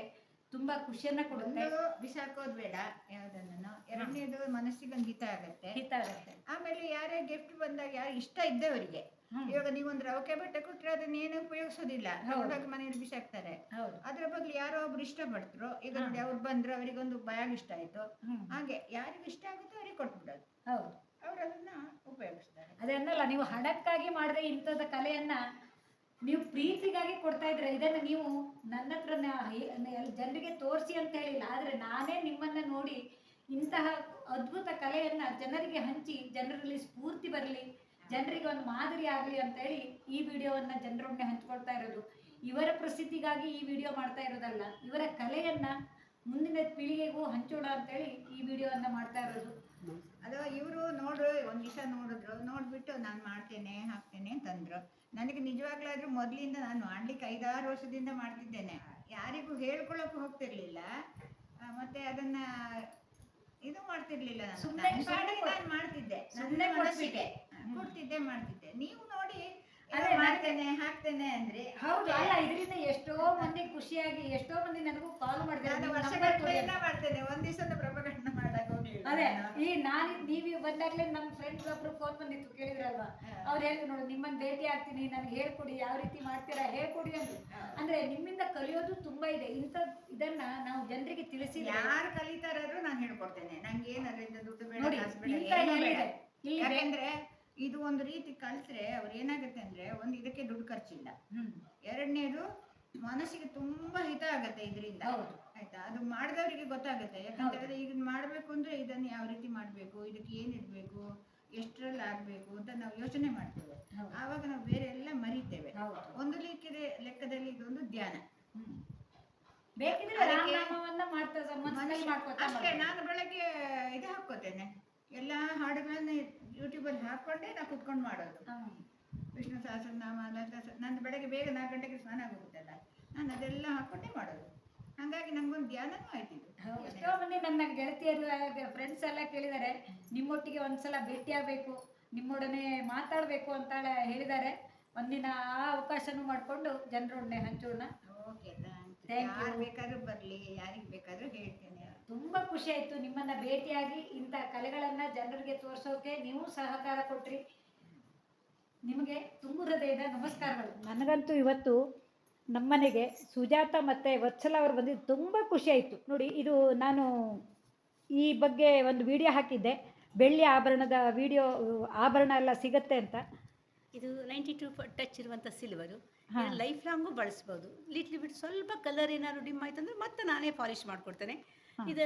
ತುಂಬ ಖುಷಿಯನ್ನು ಕೊಡುತ್ತೆ. ಬಿಸಾಕೋದು ಬೇಡ ಯಾವುದನ್ನು ಎರಡನೇದು ಮನಸ್ಸಿಗೆ ಒಂದು ಹಿತ ಆಗುತ್ತೆ. ಹಿತ ಆಗುತ್ತೆ. ಆಮೇಲೆ ಯಾರೇ ಗಿಫ್ಟ್ ಬಂದಾಗ ಯಾರು ಇಷ್ಟ ಇದ್ದವರಿಗೆ ಅವರಿಗೆ. ಇವಾಗ ನೀವೊಂದು ರವಕೆ ಬಟ್ಟೆ ಕೊಟ್ಟರೆ ಅದನ್ನ ಏನು ಉಪಯೋಗಿಸೋದಿಲ್ಲ. ಹೌದಾಗ ಮನೆಯಲ್ಲಿ ಬಿಸಾಕ್ತಾರೆ ಅದ್ರ ಬಗ್ಗೆ ಯಾರೋ ಒಬ್ರು ಇಷ್ಟಪಡ್ತರು ಈಗ ಹಾ. ನೋಡಿ ಅವ್ರು ಬಂದ್ರೆ ಅವರಿಗೊಂದು ಬ್ಯಾಗ್ ಇಷ್ಟ ಆಯ್ತು. ಹಾಗೆ ಯಾರಿಗೆ ಇಷ್ಟ ಆಗುತ್ತೋ ಅವ್ರಿಗೆ ಕೊಟ್ಬಿಡೋದು. ಹೌದು. ಅವ್ರು ಅದನ್ನ ಉಪಯೋಗಿಸ್ತಾರೆ. ಅದನ್ನಲ್ಲ ನೀವು ಹಣಕ್ಕಾಗಿ ಮಾಡಿದ್ರೆ ಇಂಥದ ಕಲೆಯನ್ನ ನೀವು ಪ್ರೀತಿಗಾಗಿ ಕೊಡ್ತಾ ಇದ್ರೆ, ಇದನ್ನು ನೀವು ನನ್ನ ಹತ್ರ ಜನರಿಗೆ ತೋರಿಸಿ ಅಂತ ಹೇಳಿಲ್ಲ, ಆದರೆ ನಾನೇ ನಿಮ್ಮನ್ನ ನೋಡಿ ಇಂತಹ ಅದ್ಭುತ ಕಲೆಯನ್ನ ಜನರಿಗೆ ಹಂಚಿ, ಜನರಲ್ಲಿ ಸ್ಫೂರ್ತಿ ಬರಲಿ, ಜನರಿಗೆ ಒಂದು ಮಾದರಿ ಆಗಲಿ ಅಂತ ಹೇಳಿ ಈ ವಿಡಿಯೋವನ್ನ ಜನರೊಮ್ಮೆ ಹಂಚ್ಕೊಳ್ತಾ ಇರೋದು. ಇವರ ಪ್ರಸಿದ್ಧಿಗಾಗಿ ಈ ವಿಡಿಯೋ ಮಾಡ್ತಾ ಇರೋದಲ್ಲ, ಇವರ ಕಲೆಯನ್ನ ಮುಂದಿನ ಪೀಳಿಗೆಗೂ ಹಂಚೋಣ ಅಂತೇಳಿ ಈ ವಿಡಿಯೋವನ್ನ ಮಾಡ್ತಾ ಇರೋದು. ಅದು ಇವರು ನೋಡ್ರು ಒಂದ್ ದಿವಸ ನೋಡಿದ್ರು ನೋಡ್ಬಿಟ್ಟು ನಾನು ಮಾಡ್ತೇನೆ ಹಾಕ್ತೇನೆ ಅಂತಂದ್ರು. ನನಗೆ ನಿಜವಾಗ್ಲಾದ್ರೂ ಮೊದಲಿಂದ ನಾನು ಮಾಡ್ಲಿಕ್ಕೆ ಐದಾರು ವರ್ಷದಿಂದ ಮಾಡ್ತಿದ್ದೇನೆ. ಯಾರಿಗೂ ಹೇಳ್ಕೊಳಕ್ ಹೋಗ್ತಿರ್ಲಿಲ್ಲ. ಮತ್ತೆ ಅದನ್ನ ಇದು ಮಾಡ್ತಿರ್ಲಿಲ್ಲ ನಾನು. ಮಾಡ್ತಿದ್ದೆ. ಸುಮ್ಮನೆ. ಕೊಡ್ತಿದ್ದೆ. ಮಾಡ್ತಿದ್ದೆ. ನೀವು ನೋಡಿ ಮಾಡ್ತೇನೆ ಹಾಕ್ತೇನೆ ಅಂದ್ರೆ ಹೌದು ಅಲ್ಲ ಇದರಿಂದ ಎಷ್ಟೋ ಮಂದಿ ಖುಷಿಯಾಗಿ ಎಷ್ಟೋ ಮಂದಿ ನನಗೂ ಕಾಲ್ ಮಾಡ್ತಾರೆ. ಮಾಡ್ತೇನೆ. ಒಂದ್ ದಿವಸದ ಪ್ರಪಗಂಡ ಅದೇ. ಈ ನಾನು ನೀವು ಬಂದಾಗ್ಲೇ ನಮ್ಮ ಫ್ರೆಂಡ್ಸ್ ಒಬ್ರು ಫೋನ್ ಬಂದಿತ್ತು ಕೇಳಿದ್ರಲ್ವಾ? ಅವ್ರ ಹೇಳಿದ್ರು ನೋಡಿ ನಿಮ್ಮನ್ನ ಭೇಟಿ ಆಗ್ತೀನಿ ನನ್ಗೆ ಹೇಳ್ಕೊಡಿ ಯಾವ ರೀತಿ ಮಾಡ್ತೀರಾ ಹೇಳ್ಕೊಡಿ ಅಂದ್ರು. ಅಂದ್ರೆ ನಿಮ್ಮಿಂದ ಕಲಿಯೋದು ತುಂಬಾ ಇದೆ. ಇಂಥ ಇದನ್ನ ನಾವು ಜನರಿಗೆ ತಿಳಿಸಿ ಯಾರು ಕಲಿತಾರಾದ್ರು ನಾನು ಹೇಳ್ಕೊಡ್ತೇನೆ. ನಂಗೆ ಏನು ಅದರಿಂದ ದುಡ್ಡು ಬೇಡ ಯಾಕಂದ್ರೆ ಇದು ಒಂದು ರೀತಿ ಕಲ್ತ್ರೆ ಅವ್ರು ಏನಾಗುತ್ತೆ ಅಂದ್ರೆ ಒಂದು ಇದಕ್ಕೆ ದುಡ್ಡು ಖರ್ಚಿಲ್ಲ. ಹ್ಮ್. ಎರಡನೇದು ಮನಸ್ಸಿಗೆ ತುಂಬಾ ಹಿತ ಆಗತ್ತೆ ಇದರಿಂದ. ಹೌದು. ಆಯ್ತಾ? ಅದು ಮಾಡಿದವರಿಗೆ ಗೊತ್ತಾಗುತ್ತೆ. ಯಾಕಂತಂದ್ರೆ ಈಗ ಮಾಡ್ಬೇಕು ಅಂದ್ರೆ ಇದನ್ನ ಯಾವ ರೀತಿ ಮಾಡ್ಬೇಕು ಇದಕ್ಕೆ ಏನ್ ಇಡ್ಬೇಕು ಎಷ್ಟರಲ್ಲಿ ಆಗ್ಬೇಕು ಅಂತ ನಾವು ಯೋಚನೆ ಮಾಡ್ತೇವೆ. ಆವಾಗ ನಾವು ಬೇರೆ ಎಲ್ಲ ಮರಿತೇವೆ. ಒಂದು ಲೆಕ್ಕದ ಲೆಕ್ಕದಲ್ಲಿ ಇದೊಂದು ಧ್ಯಾನ. ಅಷ್ಟೇ ನಾನು ಬೆಳಗ್ಗೆ ಇದು ಹಾಕೋತೇನೆ ಎಲ್ಲ ಹಾಡುಗಳನ್ನ ಯೂಟ್ಯೂಬಲ್ಲಿ ಹಾಕೊಂಡೇ ನಾ ಕುತ್ಕೊಂಡು ಮಾಡೋದು. ವಿಷ್ಣು ಸಹಸ್ರನಾಮ ನಂದು ಬೆಳಗ್ಗೆ ಬೇಗ ನಾಲ್ಕು ಗಂಟೆಗೆ ಸ್ನಾನ ಆಗೋಗುತ್ತಲ್ಲ ನಾನು ಅದೆಲ್ಲ ಹಾಕೊಂಡೇ ಮಾಡೋದು. ಹಾಗಾಗಿ ನಂಗೊಂದು ಧ್ಯಾನನೂ ಆಯ್ತು ಇದು. ಎಷ್ಟೋ ಮಂದಿ ನನ್ನ ಗೆಳತಿಯರು ಫ್ರೆಂಡ್ಸ್ ಎಲ್ಲ ಕೇಳಿದ್ದಾರೆ ನಿಮ್ಮೊಟ್ಟಿಗೆ ಒಂದ್ಸಲ ಭೇಟಿಯಾಗಬೇಕು ನಿಮ್ಮೊಡನೆ ಮಾತಾಡಬೇಕು ಅಂತ ಹೇಳಿದ್ದಾರೆ ಒಂದಿನ ಆ ಅವಕಾಶನೂ ಮಾಡಿಕೊಂಡು ಜನರೊಡನೆ ಹಂಚೋಣ. ಓಕೆ. ಯಾರು ಬೇಕಾದ್ರೂ ಬರಲಿ ಯಾರಿಗೆ ಬೇಕಾದ್ರೂ ಹೇಳ್ತೇನೆ. ತುಂಬಾ ಖುಷಿ ಆಯ್ತು ನಿಮ್ಮನ್ನ ಭೇಟಿಯಾಗಿ ಇಂಥ ಕಲೆಗಳನ್ನ ಜನರಿಗೆ ತೋರಿಸೋಕೆ ನೀವು ಸಹಕಾರ ಕೊಟ್ರಿ. ನಿಮಗೆ ತುಂಬ ಹೃದಯದ ನಮಸ್ಕಾರಗಳು. ನನಗಂತೂ ಇವತ್ತು ನಮ್ಮನೆಗೆ ಸುಜಾತ ಮತ್ತು ವತ್ಸಲ ಅವರು ಬಂದಿದ್ದು ತುಂಬ ಖುಷಿ ಆಯಿತು. ನೋಡಿ ಇದು ನಾನು ಈ ಬಗ್ಗೆ ಒಂದು ವಿಡಿಯೋ ಹಾಕಿದ್ದೆ. ಬೆಳ್ಳಿ ಆಭರಣದ ವಿಡಿಯೋ ಆಭರಣ ಎಲ್ಲ ಸಿಗತ್ತೆ ಅಂತ. ಇದು ನೈಂಟಿ ಟು ಟಚ್ ಇರುವಂಥ ಸಿಲ್ವರು. ಲೈಫ್ ಲಾಂಗು ಬಳಸ್ಬೋದು. ಲಿಟ್ಲಿ ಬಿಟ್ ಸ್ವಲ್ಪ ಕಲರ್ ಏನಾದ್ರು ಡಿಮ್ ಆಯ್ತು ಅಂದ್ರೆ ಮತ್ತೆ ನಾನೇ ಪಾಲಿಶ್ ಮಾಡಿಕೊಡ್ತೇನೆ. ಇದು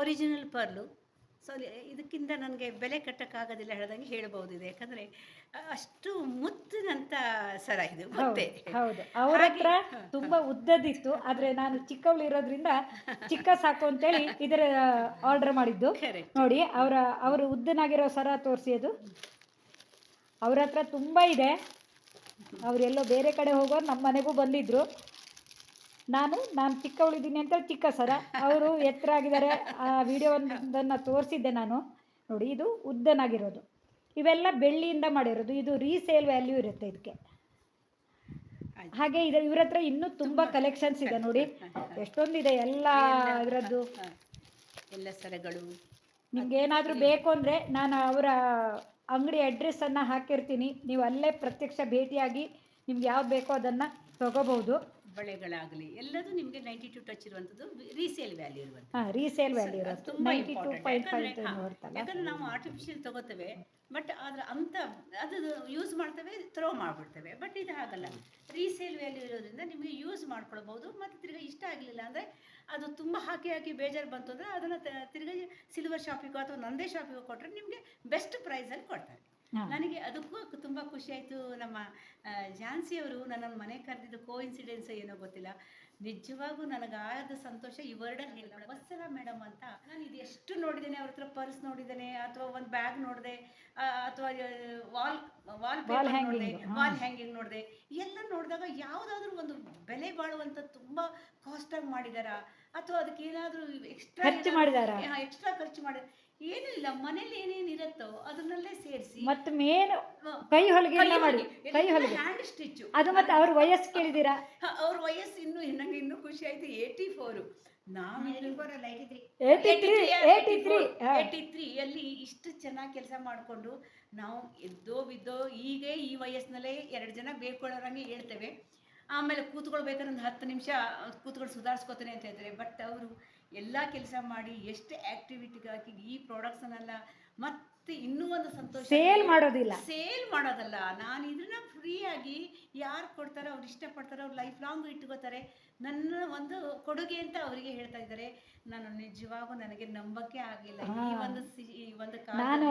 ಒರಿಜಿನಲ್ ಪರ್ಲು ಸೊ ಇದಕ್ಕಿಂತ ನನಗೆ ಬೆಲೆ ಕಟ್ಟಕ್ಕಾಗೋದಿಲ್ಲ ಹೇಳ್ದಂಗೆ ಹೇಳ್ಬೋದು ಇದು ಯಾಕಂದರೆ ಅಷ್ಟು ಮುತ್ತಿನಂಥ ಸರ ಇದು ಮತ್ತೆ ಹೌದು ಹೌದು. ಅವ್ರ ಹತ್ರ ತುಂಬಾ ಉದ್ದದಿತ್ತು ಆದ್ರೆ ನಾನು ಚಿಕ್ಕವಳು ಇರೋದ್ರಿಂದ ಚಿಕ್ಕ ಸಾಕು ಅಂತೇಳಿ ಇದರ ಆರ್ಡರ್ ಮಾಡಿದ್ದು. ನೋಡಿ ಅವರ ಅವರು ಉದ್ದನಾಗಿರೋ ಸರ ತೋರಿಸಿ ಅದು. ಅವ್ರ ಹತ್ರ ತುಂಬ ಇದೆ. ಅವರೆಲ್ಲೋ ಬೇರೆ ಕಡೆ ಹೋಗೋರು ನಮ್ಮ ಮನೆಗೂ ಬಂದಿದ್ರು. ನಾನು ನಾನು ಚಿಕ್ಕವಳಿದ್ದೀನಿ ಅಂತ ಚಿಕ್ಕ ಸರ. ಅವರು ಎತ್ತರ ಆಗಿದ್ದಾರೆ. ಆ ವಿಡಿಯೋವೊಂದನ್ನು ತೋರಿಸಿದ್ದೆ ನಾನು. ನೋಡಿ ಇದು ಉದ್ದನಾಗಿರೋದು. ಇವೆಲ್ಲ ಬೆಳ್ಳಿಯಿಂದ ಮಾಡಿರೋದು. ಇದು ರೀಸೇಲ್ ವ್ಯಾಲ್ಯೂ ಇರುತ್ತೆ ಇದಕ್ಕೆ. ಹಾಗೆ ಇದೆ ಇವ್ರ ಹತ್ರ ಇನ್ನೂ ತುಂಬ ಕಲೆಕ್ಷನ್ಸ್ ಇದೆ. ನೋಡಿ ಎಷ್ಟೊಂದಿದೆ ಎಲ್ಲ ಇದರದ್ದು. ಎಲ್ಲ ಸರಗಳು. ನಿಮ್ಗೆ ಏನಾದರೂ ಬೇಕು ಅಂದರೆ ನಾನು ಅವರ ಅಂಗಡಿ ಅಡ್ರೆಸ್ಸನ್ನು ಹಾಕಿರ್ತೀನಿ. ನೀವು ಅಲ್ಲೇ ಪ್ರತ್ಯಕ್ಷ ಭೇಟಿಯಾಗಿ ನಿಮ್ಗೆ ಯಾವ್ದು ಬೇಕೋ ಅದನ್ನು ತಗೋಬಹುದು. ಬಳೆಗಳಾಗಲಿ ಎಲ್ಲದೂ ನಿಮಗೆ ನೈಂಟಿ ಟು ಟಚ್ ಇರುವಂಥದ್ದು ರೀಸೇಲ್ ವ್ಯಾಲ್ಯೂ ಇರುವಂಥದ್ದು ಹಾಂ ರೀಸೇಲ್ ವ್ಯಾಲ್ಯೂ ಇರೋದು ತುಂಬಾ ಇಂಪಾರ್ಟೆಂಟ್ ಯಾಕಂದ್ರೆ- ನಾವು ಆರ್ಟಿಫಿಷಿಯಲ್ ತಗೋತೇವೆ ಬಟ್ ಅದರ ಅಂತ ಅದು ಯೂಸ್ ಮಾಡ್ತೇವೆ ಥ್ರೋ ಮಾಡಿಬಿಡ್ತೇವೆ. ಬಟ್ ಇದು ಹಾಗಲ್ಲ. ರೀಸೇಲ್ ವ್ಯಾಲ್ಯೂ ಇರೋದ್ರಿಂದ ನಿಮಗೆ ಯೂಸ್ ಮಾಡ್ಕೊಳ್ಬೋದು ಮತ್ತು ತಿರ್ಗಿ ಇಷ್ಟ ಆಗಲಿಲ್ಲ ಅಂದರೆ ಅದು ತುಂಬ ಹಾಕಿ ಹಾಕಿ ಬೇಜಾರು ಬಂತು ಅಂದರೆ ಅದನ್ನು ತಿರ್ಗಿ ಸಿಲ್ವರ್ ಶಾಪಿಗೋ ಅಥವಾ ನಂದೇ ಶಾಪಿಗೋ ಕೊಟ್ಟರೆ ನಿಮಗೆ ಬೆಸ್ಟ್ ಪ್ರೈಸಲ್ಲಿ ಕೊಡ್ತಾರೆ. ನನಗೆ ಅದಕ್ಕೂ ತುಂಬ ಖುಷಿ ಆಯ್ತು. ನಮ್ಮ ಝಾನ್ಸಿಯವರು ಝಾನ್ಸಿ ಅವರು ನನ್ನನ್ನು ಮನೆ ಕರೆದಿದ್ದು ಕೋ ಇನ್ಸಿಡೆನ್ಸ್ ಏನೋ ಗೊತ್ತಿಲ್ಲ. ನಿಜವಾಗೂ ನನಗಾದ ಸಂತೋಷ ಈ ವರ್ಡಲ್ಲಿ ಹೇಳಿದ ವತ್ಸಲ ಮೇಡಮ್ ಅಂತ ನಾನು ಇದು ಎಷ್ಟು ನೋಡಿದ್ದೇನೆ ಅವ್ರ ಹತ್ರ ಪರ್ಸ್ ನೋಡಿದ್ದೇನೆ ಅಥವಾ ಒಂದು ಬ್ಯಾಗ್ ನೋಡಿದೆ ಅಥವಾ ವಾಲ್ ವಾಲ್ ಪೇಪರ್ ನೋಡಿದೆ ವಾಲ್ ಹ್ಯಾಂಗಿಂಗ್ ನೋಡಿದೆ. ಎಲ್ಲ ನೋಡಿದಾಗ ಯಾವುದಾದ್ರೂ ಒಂದು ಬೆಲೆ ಬಾಳುವಂಥ ತುಂಬ ಕಾಸ್ಟಾಗಿ ಮಾಡಿದಾರ ಅಥವಾ ಅದಕ್ಕೆ ಏನಾದರೂ ಎಕ್ಸ್ಟ್ರಾ ಖರ್ಚು ಮಾಡಿದಾರ? ಎಕ್ಸ್ಟ್ರಾ ಖರ್ಚು ಮಾಡಿದ ಏನೂ ಇಲ್ಲ ಮನೇಲಿ ಏನೇನು ಇರುತ್ತೋ ಅದನ್ನಲ್ಲೇ ಸೇರಿಸಿ ಮತ್ತು ಮೇನ್ ಕೈ ಹೊಲಿಗೆ ಎಲ್ಲ ಮಾಡಿ. ಕೈ ಹೊಲಿಗೆ. ಹ್ಯಾಂಡ್ ಸ್ಟಿಚ್ ಅದು ಮತ್ತೆ ಅವ್ರ ವಯಸ್ಸು ಕೇಳಿದ್ದೀರಾ? ಅವ್ರ ವಯಸ್ಸು ಇನ್ನು ನಂಗೆ ಇನ್ನೂ ಖುಷಿ ಆಯ್ತು. ಏಯ್ಟಿ ಫೋರ್ ನಾವು ಏನಿಗೋರಲ್ಲ ಐಟಿದ್ರಿ ಏಯ್ಟಿ ತ್ರೀ ಏಯ್ಟಿ ತ್ರೀ ಅಲ್ಲಿ ಇಷ್ಟು ಚೆನ್ನಾಗಿ ಕೆಲಸ ಮಾಡಿಕೊಂಡು ನಾವು ಎದ್ದೋ ಬಿದ್ದೋ ಈಗ ಈ ವಯಸ್ಸಿನಲ್ಲೇ ಎರಡು ಜನ ಬೇಕೊಳ್ಳೋರಂಗೆ ಹೇಳ್ತೇವೆ. ಆಮೇಲೆ ಕೂತ್ಕೊಳ್ಬೇಕಾದ್ರೆ ಒಂದು ಹತ್ತು ನಿಮಿಷ ಕೂತ್ಕೊಂಡು ಸುಧಾರಿಸ್ಕೋತಾನೆ ಅಂತ ಹೇಳ್ತಾರೆ. ಬಟ್ ಅವರು ಎಲ್ಲ ಕೆಲಸ ಮಾಡಿ ಎಷ್ಟು ಆ್ಯಕ್ಟಿವಿಟಿಗೆ ಹಾಕಿ ಈ ಪ್ರಾಡಕ್ಟ್ಸನ್ನೆಲ್ಲ ಮತ್ತೆ ಇನ್ನೂ ಒಂದು ಸಂತೋಷ ಸೇಲ್ ಮಾಡೋದಿಲ್ಲ. ಸೇಲ್ ಮಾಡೋದಲ್ಲ. ನಾನು ಇದನ್ನ ಫ್ರೀಯಾಗಿ ಯಾರು ಕೊಡ್ತಾರೋ ಅವ್ರು ಇಷ್ಟಪಡ್ತಾರೋ ಅವ್ರು ಲೈಫ್ ಲಾಂಗ್ ಇಟ್ಕೋತಾರೆ. ನನ್ನ ಒಂದು ಕೊಡುಗೆ ಅಂತ ಅವರಿಗೆ ಹೇಳ್ತಾ ಇದ್ದಾರೆ. ನಾನು ನಿಜವಾಗೂ ನನಗೆ ನಂಬಕ್ಕೆ ಆಗಿಲ್ಲ. ಈ ಒಂದು ಈ ಒಂದು ನಾನು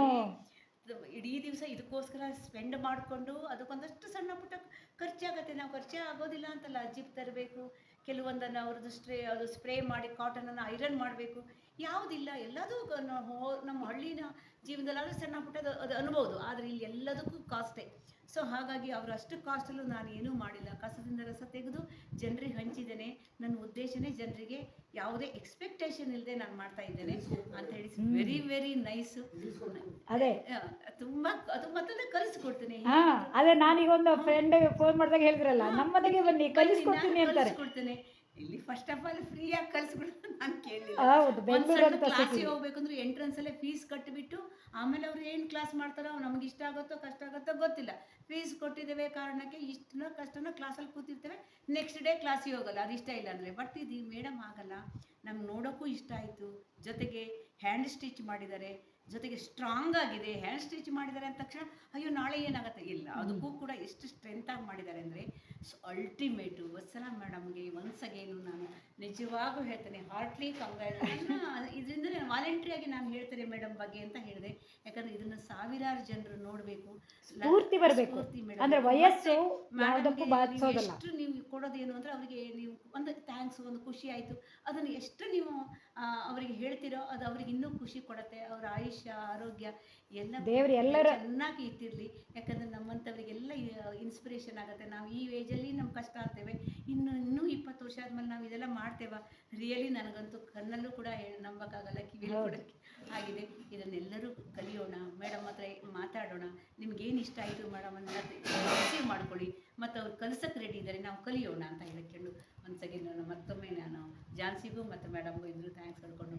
ಇಡೀ ದಿವಸ ಇದಕ್ಕೋಸ್ಕರ ಸ್ಪೆಂಡ್ ಮಾಡಿಕೊಂಡು ಅದಕ್ಕೊಂದಷ್ಟು ಸಣ್ಣ ಪುಟ್ಟ ಖರ್ಚಾಗತ್ತೆ. ನಾವು ಖರ್ಚೆ ಆಗೋದಿಲ್ಲ ಅಂತಲ್ಲ. ಜಿಪ್ ತರಬೇಕು. ಕೆಲವೊಂದನ್ನು ಅವ್ರದ್ದು ಸ್ಟ್ರೇ ಅದು ಸ್ಪ್ರೇ ಮಾಡಿ ಕಾಟನನ್ನು ಐರನ್ ಮಾಡಬೇಕು. ಯಾವುದಿಲ್ಲ. ಎಲ್ಲದೂ ನಮ್ಮ ಹಳ್ಳಿನ ಜೀವನದಲ್ಲಾದ್ರೂ ಸಣ್ಣ ಪುಟ್ಟದು ಅದು ಅನ್ಬೋದು. ಆದರೆ ಇಲ್ಲಿ ಎಲ್ಲದಕ್ಕೂ ಕಾಸ್ಟೇ ಸೊ ಹಾಗಾಗಿ ಅವರು ಅಷ್ಟು ಕಾಸ್ಟಲ್ಲೂ ನಾನು ಏನೂ ಮಾಡಿಲ್ಲ. ಕಸದಿಂದ ರಸ ತೆಗೆದು ಜನರಿಗೆ ಹಂಚಿದ್ದೇನೆ. ನನ್ನ ಉದ್ದೇಶನೇ ಜನರಿಗೆ ಯಾವುದೇ ಎಕ್ಸ್ಪೆಕ್ಟೇಷನ್ ಇಲ್ಲದೆ ನಾನು ಮಾಡ್ತಾ ಇದ್ದೇನೆ ಅಂತ ಹೇಳಿ ವೆರಿ ವೆರಿ ನೈಸ್ ಅದೇ. ತುಂಬ ಅದು ಮತ್ತೊಂದು ಕಲಿಸ್ಕೊಡ್ತೀನಿ. ಅದೇ ನಾನೀಗ ಒಂದು ಫ್ರೆಂಡ್ ಫೋನ್ ಮಾಡಿದಾಗ ಹೇಳಿದ್ರಲ್ಲ ನಮ್ಮ ಬನ್ನಿ ಕಲಿಸ್ಕೊಡ್ತೀನಿ ಅಂತಾರೆ. ಕಲಿಸ್ಕೊಡ್ತೇನೆ. ಇಲ್ಲಿ ಫಸ್ಟ್ ಆಫ್ ಆಲ್ ಫ್ರೀಯಾಗಿ ಕಲಿಸ್ಕೊಡೋದು ನಾನು ಕೇಳಿಲ್ಲ. ಕ್ಲಾಸಿಗೆ ಹೋಗ್ಬೇಕಂದ್ರೆ ಎಂಟ್ರೆನ್ಸ್ ಅಲ್ಲೇ ಫೀಸ್ ಕಟ್ಟಿಬಿಟ್ಟು ಆಮೇಲೆ ಅವ್ರು ಏನು ಕ್ಲಾಸ್ ಮಾಡ್ತಾರೋ ನಮ್ಗೆ ಇಷ್ಟ ಆಗುತ್ತೋ ಕಷ್ಟ ಆಗುತ್ತೋ ಗೊತ್ತಿಲ್ಲ. ಫೀಸ್ ಕೊಟ್ಟಿದ್ದೇವೆ ಕಾರಣಕ್ಕೆ ಇಷ್ಟನ ಕಷ್ಟನ ಕ್ಲಾಸಲ್ಲಿ ಕೂತಿರ್ತೇವೆ. ನೆಕ್ಸ್ಟ್ ಡೇ ಕ್ಲಾಸಿಗೆ ಹೋಗಲ್ಲ ಅದು ಇಷ್ಟ ಇಲ್ಲ ಅಂದರೆ. ಬಟ್ ಇದು ಮೇಡಮ್ ಆಗಲ್ಲ. ನಮ್ಗೆ ನೋಡೋಕ್ಕೂ ಇಷ್ಟ ಆಯಿತು. ಜೊತೆಗೆ ಹ್ಯಾಂಡ್ ಸ್ಟಿಚ್ ಮಾಡಿದ್ದಾರೆ. ಜೊತೆಗೆ ಸ್ಟ್ರಾಂಗ್ ಆಗಿದೆ. ಹ್ಯಾಂಡ್ ಸ್ಟಿಚ್ ಮಾಡಿದ್ದಾರೆ ಅಂದ ತಕ್ಷಣ ಅಯ್ಯೋ ನಾಳೆ ಏನಾಗುತ್ತೆ? ಇಲ್ಲ ಅದಕ್ಕೂ ಕೂಡ ಎಷ್ಟು ಸ್ಟ್ರೆಂತ್ ಆಗಿ ಮಾಡಿದ್ದಾರೆ ಅಂದರೆ ಅಲ್ಟಿಮೇಟು ವತ್ಸಲ ಮೇಡಮ್ಗೆ ಒನ್ಸ್ ಅಗೇನು ನಾನು ನಿಜವಾಗೂ ಹೇಳ್ತೇನೆ ಹಾರ್ಟ್ಲಿ ಕಂಗ್ರ್ಯಾಚುಲೇಷನ್ ಇದರಿಂದ ನಾನು ವಾಲಂಟ್ರಿಯಾಗಿ ನಾನು ಹೇಳ್ತೇನೆ ಮೇಡಮ್ ಬಗ್ಗೆ ಅಂತ ಹೇಳಿದೆ. ಯಾಕಂದ್ರೆ ಇದನ್ನು ಸಾವಿರಾರು ಜನರು ನೋಡಬೇಕು. ಸ್ಫೂರ್ತಿ ಬರಬೇಕು. ಅಂದ್ರೆ ವಯಸ್ಸು. ಎಷ್ಟು ನೀವು ಕೊಡೋದೇನು ಅಂದ್ರೆ ಅವರಿಗೆ ನೀವು ಒಂದು ಥ್ಯಾಂಕ್ಸ್ ಒಂದು ಖುಷಿ ಆಯಿತು. ಅದನ್ನು ಎಷ್ಟು ನೀವು ಅವರಿಗೆ ಹೇಳ್ತೀರೋ ಅದು ಅವ್ರಿಗೆ ಇನ್ನೂ ಖುಷಿ ಕೊಡುತ್ತೆ. ಅವರ ಆಯುಷ್ಯ ಆರೋಗ್ಯ ಎಲ್ಲ ದೇವ್ರು ಎಲ್ಲರ ಚೆನ್ನಾಗಿ ಇಟ್ಟಿರಲಿ ಯಾಕಂದ್ರೆ ನಮ್ಮಂಥವ್ರಿಗೆಲ್ಲ ಇನ್ಸ್ಪಿರೇಷನ್ ಆಗುತ್ತೆ. ನಾವು ಈ ಏಜಲ್ಲಿ ನಮ್ಮ ಕಷ್ಟ ಆಗ್ತೇವೆ. ಇನ್ನು ಇನ್ನೂ ಇಪ್ಪತ್ತು ವರ್ಷ ಆದ್ಮೇಲೆ ನಾವು ಇದೆಲ್ಲ ಮಾಡ್ತೇವ? ರಿಯಲಿ ನನಗಂತೂ ಕಣ್ಣಲ್ಲೂ ಕೂಡ ನಂಬಕ್ಕಾಗಲ್ಲ ಕಿವಿಯಲ್ಲಿ ಕೂಡ ಆಗಿದೆ. ಇದನ್ನೆಲ್ಲರೂ ಕಲಿಯೋಣ. ಮೇಡಮ್ ಹತ್ರ ಮಾತಾಡೋಣ. ನಿಮ್ಗೇನು ಇಷ್ಟ ಆಯಿತು ಮೇಡಮ್ ಅಂತ ರಿಸೀವ್ ಮಾಡ್ಕೊಳ್ಳಿ. ಮತ್ತು ಅವ್ರು ಕಲಿಸಕ್ಕೆ ರೆಡಿ ಇದ್ದಾರೆ ನಾವು ಕಲಿಯೋಣ ಅಂತ ಹೇಳ್ಕೊಂಡು. ಒಂದು ಸೆಕೆಂಡ್ ಮತ್ತೊಮ್ಮೆ ನಾನು ಜಾನ್ಸಿಗೂ ಮತ್ತು ಮೇಡಮ್ಗೂ ಇಬ್ಬರು ಥ್ಯಾಂಕ್ಸ್ ಹೇಳ್ಕೊಂಡು